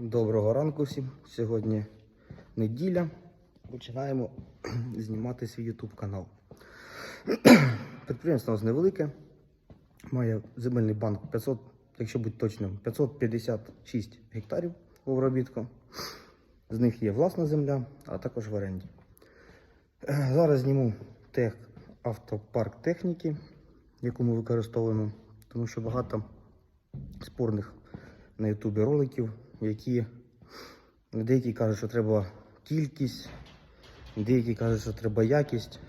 Доброго ранку всім. Сьогодні неділя. Починаємо знімати свій YouTube канал. Підприємство у нас невелике. Має земельний банк 500, якщо бути точним, 556 гектарів у обробітку. З них є власна земля, а також в оренді. Зараз зніму тех, автопарк техніки, яку ми використовуємо, тому що багато спорних на Ютубі роликів, які деякі кажуть, що треба кількість, деякі кажуть, що треба якість.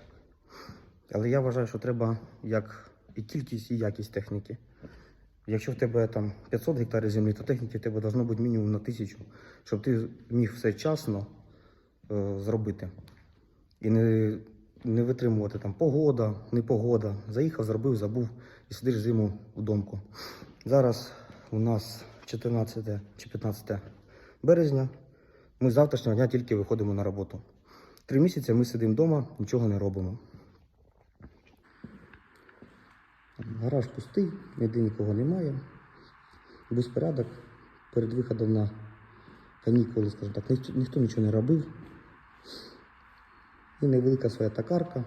Але я вважаю, що треба як і кількість, і якість техніки. Якщо в тебе там 500 гектарів землі, то техніки в тебе должно бути мінімум на 1000, щоб ти міг все вчасно е, зробити. І не, не витримувати там погода, непогода. Заїхав, зробив, забув і сидиш зиму у домку. Зараз у нас 14 чи 15 березня. Ми з завтрашнього дня тільки виходимо на роботу. Три місяці ми сидимо вдома, нічого не робимо. Гараж пустий, ніде нікого немає. Безпорядок. Перед виходом на канікули, скажімо так, ніхто, нічого не робив. І невелика своя токарка.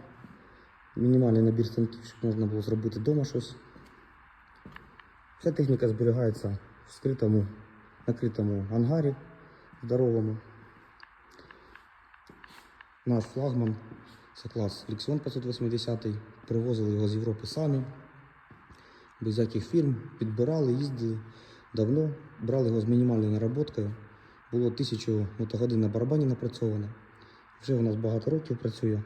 Мінімальний набір станків, щоб можна було зробити вдома щось. Вся техніка зберігається в скритому, накритому ангарі здоровому. Наш флагман це клас Лексіон 580. Привозили його з Європи самі, без яких фірм, підбирали, їздили давно, брали його з мінімальною наработкою. Було тисячу мотогодин на барабані напрацьовано. Вже у нас багато років працює.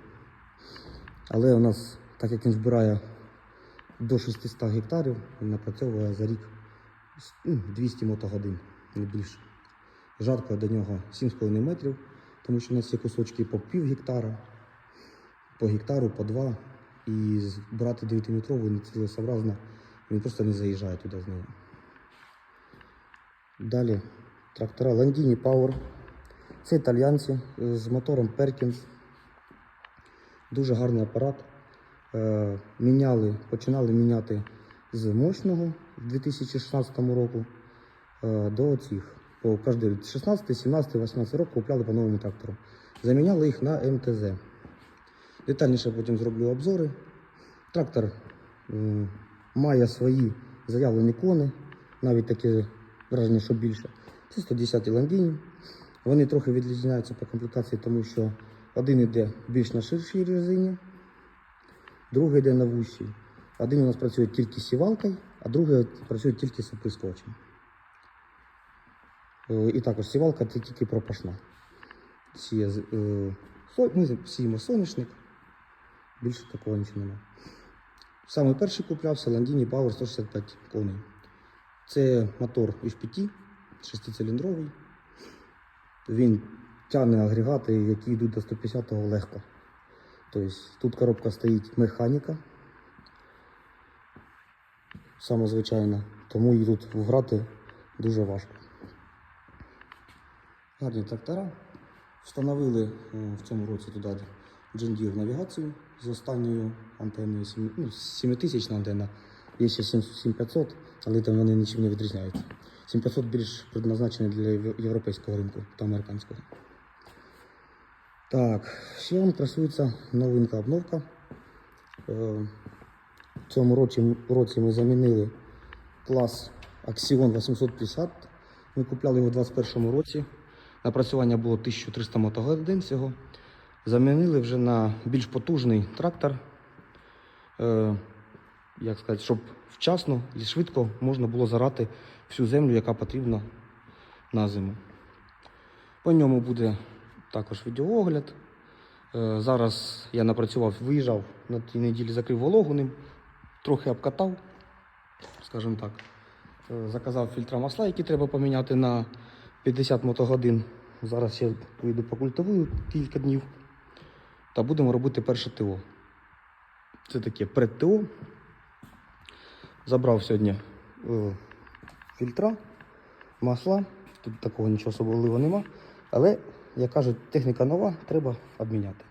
Але у нас, так як він збирає до 600 гектарів, він напрацьовує за рік 200 мотогодин, не більше. Жатка до нього 7,5 метрів, тому що у нас є кусочки по пів гектара, по гектару, по два. І брати 9-метрову нецілесообразно, він просто не заїжджає туди з нею. Далі трактора Landini Power. Це італьянці е, з мотором Perkins. Дуже гарний апарат. Е, міняли, починали міняти з мощного в 2016 року е, до цих. По кожний 16, 17, 18 років купляли по новому трактору. Заміняли їх на МТЗ. Детальніше потім зроблю обзори. Трактор має свої заявлені кони, навіть таке враження, що більше. Це 110 ландіні. Вони трохи відрізняються по комплектації, тому що один йде більш на ширшій резині, другий йде на вущій. Один у нас працює тільки сівалкою, а другий працює тільки з оприскувачем. Е, І також сівалка це тільки пропашна. Сіє, е, ми сіємо соняшник, більше такого нічого немає. Саме перший куплявся Landini Power 165 коней. Це мотор FPT, шестициліндровий. Він тягне агрегати, які йдуть до 150-го легко. Тобто тут коробка стоїть механіка. Саме звичайна, тому її тут вграти дуже важко. Гарні трактора. Встановили е, в цьому році туди Deere навігацію з останньою антенною, ну, 7000 антенна. Є ще 7500, але там вони нічим не відрізняються. 7500 більш предназначений для європейського ринку та американського. Так, ще вам красується новинка обновка. В цьому році, році ми замінили клас Axion 850. Ми купляли його у 2021 році. Напрацювання було 1300 мотогодин всього. Замінили вже на більш потужний трактор. Е, як сказати, щоб вчасно і швидко можна було зарати всю землю, яка потрібна на зиму. По ньому буде також відеоогляд. Е, зараз я напрацював, виїжджав на тій неділі, закрив вологу ним, трохи обкатав, скажімо так. Е, Заказав фільтра масла, які треба поміняти на 50 мотогодин. Зараз я вийду покультивую кілька днів та будемо робити перше ТО. Це таке пред-ТО. Забрав сьогодні е, фільтра, масла. Тут такого нічого особливого нема. Але, як кажуть, техніка нова, треба обміняти.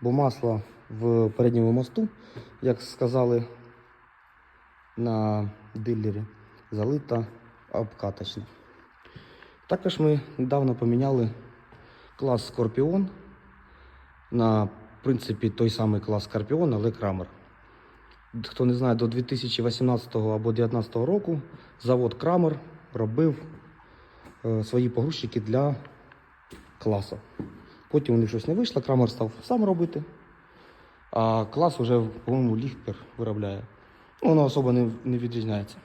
Бо масло в передньому мосту, як сказали на дилері, залита обкаточна. Також ми недавно поміняли клас Скорпіон на в принципі той самий клас Скорпіон, але Крамер. Хто не знає, до 2018 або 2019 року завод Крамер робив е, свої погрузчики для класу. Потім у них щось не вийшло, Крамер став сам робити. А клас вже, по-моєму, Ліхпер виробляє. Воно особо не, не відрізняється.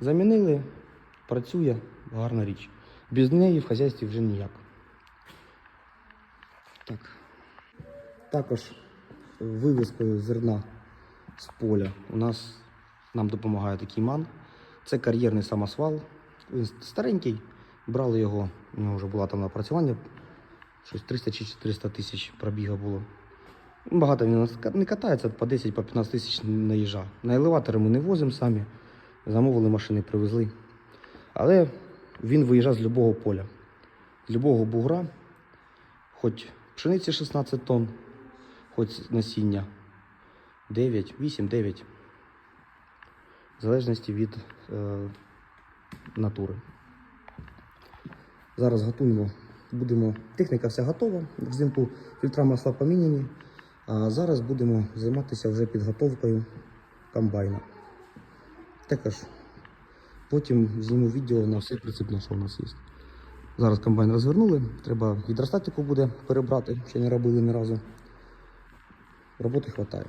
Замінили, працює, гарна річ. Без неї в хазяйстві вже ніяк. Так. Також вивезкою зерна з поля у нас нам допомагає такий ман. Це кар'єрний самосвал. Він старенький. Брали його, у нього вже було там напрацювання. Щось 300 чи 400 тисяч пробіга було. Багато він у нас не катається, по 10 по 15 тисяч наїжджа. На елеватори ми не возимо самі. Замовили машини, привезли. Але він виїжджав з любого поля, з любого бугра, хоч пшениці 16 тонн, хоч насіння 9, 8, 9. В залежності від е, натури. Зараз готуємо. Будемо. Техніка вся готова. Взимку фільтра масла поміняні. А зараз будемо займатися вже підготовкою комбайна. Також потім зніму відео на все прицепне, що у нас є. Зараз комбайн розвернули, треба гідростатику буде перебрати, ще не робили ні разу. Роботи вистачає.